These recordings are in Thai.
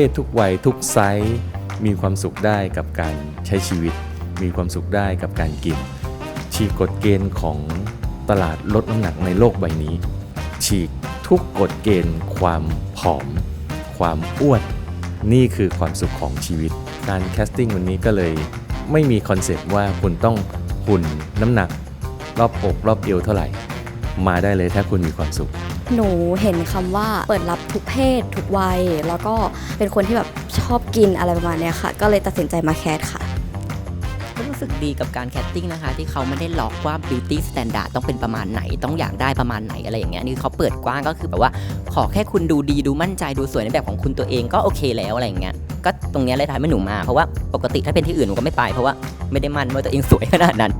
เพศทุกวัยทุกไซส์มีความสุขได้กับการใช้ชีวิต มีความสุขได้กับการกิน ฉีกกฎเกณฑ์ของตลาดลดน้ำหนักในโลกใบนี้ ฉีกทุกกฎเกณฑ์ ความผอม ความอ้วน นี่คือความสุขของชีวิต การแคสติ้งวันนี้ก็เลยไม่มีคอนเซปต์ว่าคุณต้องหุ่นน้ำหนัก รอบอกรอบเอวเท่าไหร่ มาได้เลยถ้าคุณมีความสุข หนูเห็นคำว่าเปิดรับทุกเพศ ทุกวัย แล้วก็เป็นคนที่แบบชอบกินอะไรประมาณเนี้ยค่ะ ก็เลยตัดสินใจมาแคสค่ะก็รู้สึกดีกับการแคสติ้งนะคะ ที่เขาไม่ได้ล็อกว่า beauty standard ต้องเป็นประมาณไหน ต้องอยากได้ประมาณไหนอะไรอย่างเงี้ยนี่เขาเปิดกว้างก็คือแบบว่า ขอแค่คุณดูดีดูมั่นใจดูสวยในแบบของคุณตัวเองก็โอเคแล้วอะไรอย่างเงี้ยก็ตรงเนี้ยเลยทำให้หนูมาเพราะว่าปกติถ้าเป็นที่อื่นหนูก็ไม่ไปเพราะว่าไม่ได้มั่นว่าตัวเองสวยขนาดนั้น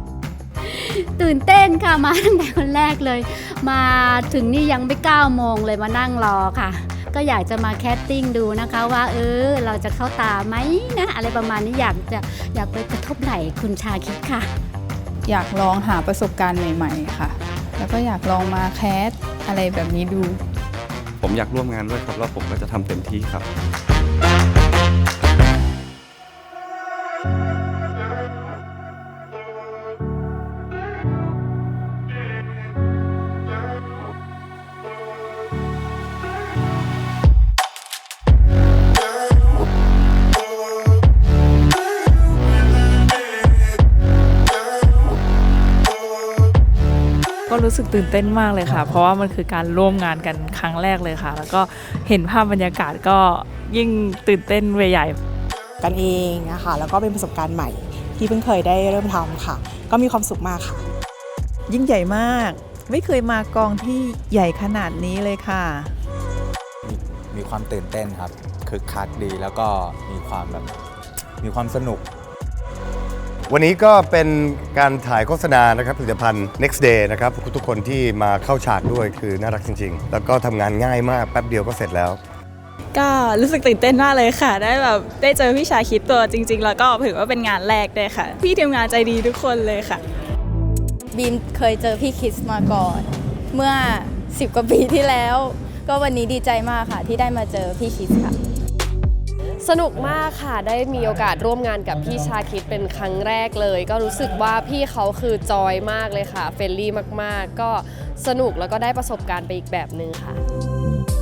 ตื่นเต้นค่ะมาตั้งแต่คนแรกเลย มาถึงนี่ยังไม่เก้าโมงเลยมานั่งรอค่ะ ก็อยากจะมาแคสติ้งดูนะคะว่าเออเราจะเข้าตาไหมนะ อะไรประมาณนี้อยากจะอยากไปกระทบไหล่คุณชาคิดค่ะ อยากลองหาประสบการณ์ใหม่ ๆ ค่ะ แล้วก็อยากลองมาแคสอะไรแบบนี้ดู ผมอยากร่วมงานด้วยครับแล้วผมก็จะทำเต็มที่ครับ รู้สึกตื่นเต้นมากเลยค่ะ เพราะว่ามันคือการร่วมงานกันครั้งแรกเลยค่ะ แล้วก็เห็นภาพบรรยากาศก็ยิ่งตื่นเต้นเวยใหญ่กันเองนะคะแล้วก็เป็นประสบการณ์ใหม่ที่เพิ่งเคยได้เริ่มทำค่ะ ก็มีความสุขมากค่ะ ยิ่งใหญ่มาก ไม่เคยมากองที่ใหญ่ขนาดนี้เลยค่ะ มีความตื่นเต้นครับคึกคักดีแล้วก็มีความแบบมีความสนุก วันนี้ก็เป็นการถ่ายโฆษณานะครับผลิตภัณฑ์ next day นะครับทุกคนที่มาเข้าฉากด้วยคือน่ารักจริง ๆ แล้วก็ทำงานง่ายมากแป๊บเดียวก็เสร็จแล้ว ก็รู้สึกตื่นเต้นมากเลยค่ะ ได้แบบได้เจอพี่ชาคิดตัวจริง ๆ แล้วก็ถือว่าเป็นงานแรกด้วยค่ะ พี่ทีมงานใจดีทุกคนเลยค่ะ บีมเคยเจอพี่คริสมาก่อน เมื่อ 10 กว่าปีที่แล้ว ก็วันนี้ดีใจมากค่ะที่ได้มาเจอพี่คริสค่ะ สนุกมากค่ะ ได้มีโอกาสร่วมงานกับพี่ชาคิดเป็นครั้งแรกเลย ก็รู้สึกว่าพี่เขาคือจอยมากเลยค่ะ เฟรนลี่มากๆ ก็สนุกแล้วก็ได้ประสบการณ์ไปอีกแบบหนึ่งค่ะ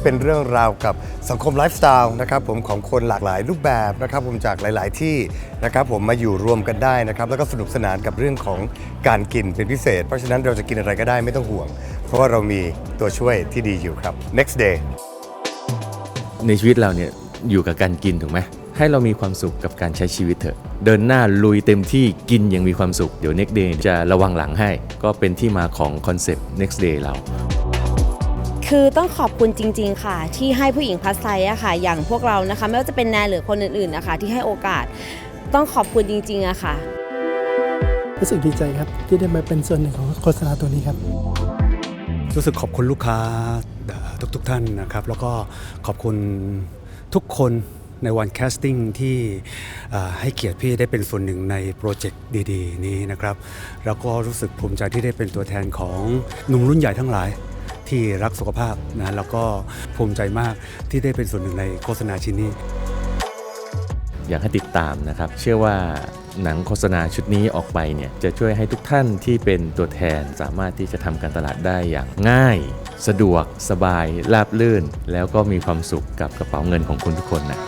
เป็นเรื่องราวกับสังคมไลฟ์สไตล์นะครับผมของคนหลากหลายรูปแบบนะครับผมจากหลาย ๆ ที่นะครับผมมาอยู่รวมกันได้นะครับแล้วก็สนุกสนานกับเรื่องของการกินเป็นพิเศษ เพราะฉะนั้นเราจะกินอะไรก็ได้ไม่ต้องห่วง เพราะว่าเรามีตัวช่วยที่ดีอยู่ครับ next day ในชีวิตเราเนี่ย อยู่กับการกินถูกไหมให้เรามีความสุขกับการใช้ชีวิตเถอะ เดินหน้าลุยเต็มที่กินอย่างมีความสุข เดี๋ยว next day จะระวังหลังให้ ก็เป็นที่มาของคอนเซปต์ next day เรา คือต้องขอบคุณจริง ๆ ค่ะ ที่ให้ผู้หญิงพัสไซอะค่ะ อย่างพวกเรานะคะ ไม่ว่าจะเป็นแนนหรือคนอื่นๆนะคะ ที่ให้โอกาสต้องขอบคุณจริงๆอะค่ะ รู้สึกดีใจครับ ที่ได้มาเป็นส่วนหนึ่งของโฆษณาตัวนี้ครับ รู้สึกขอบคุณลูกค้าทุกทุกๆท่านนะครับ แล้วก็ขอบคุณ ทุกคนในวันแคสติ้งที่ให้เกียรติพี่ได้เป็นส่วนหนึ่งในโปรเจกต์ดีๆ นี้นะครับ แล้วก็รู้สึกภูมิใจที่ได้เป็นตัวแทนของหนุ่มรุ่นใหญ่ทั้งหลายที่รักสุขภาพนะแล้วก็ภูมิใจมากที่ได้เป็นส่วนหนึ่งในโฆษณาชิ้นนี้ อยากให้ติดตามนะครับ เชื่อว่า หนังโฆษณาชุดนี้ออกไปเนี่ยจะช่วยให้ทุกท่านที่เป็นตัวแทนสามารถที่จะทำการตลาดได้อย่างง่าย สะดวกสบายราบลื่น แล้วก็มีความสุขกับกระเป๋าเงินของคุณทุกคนนะ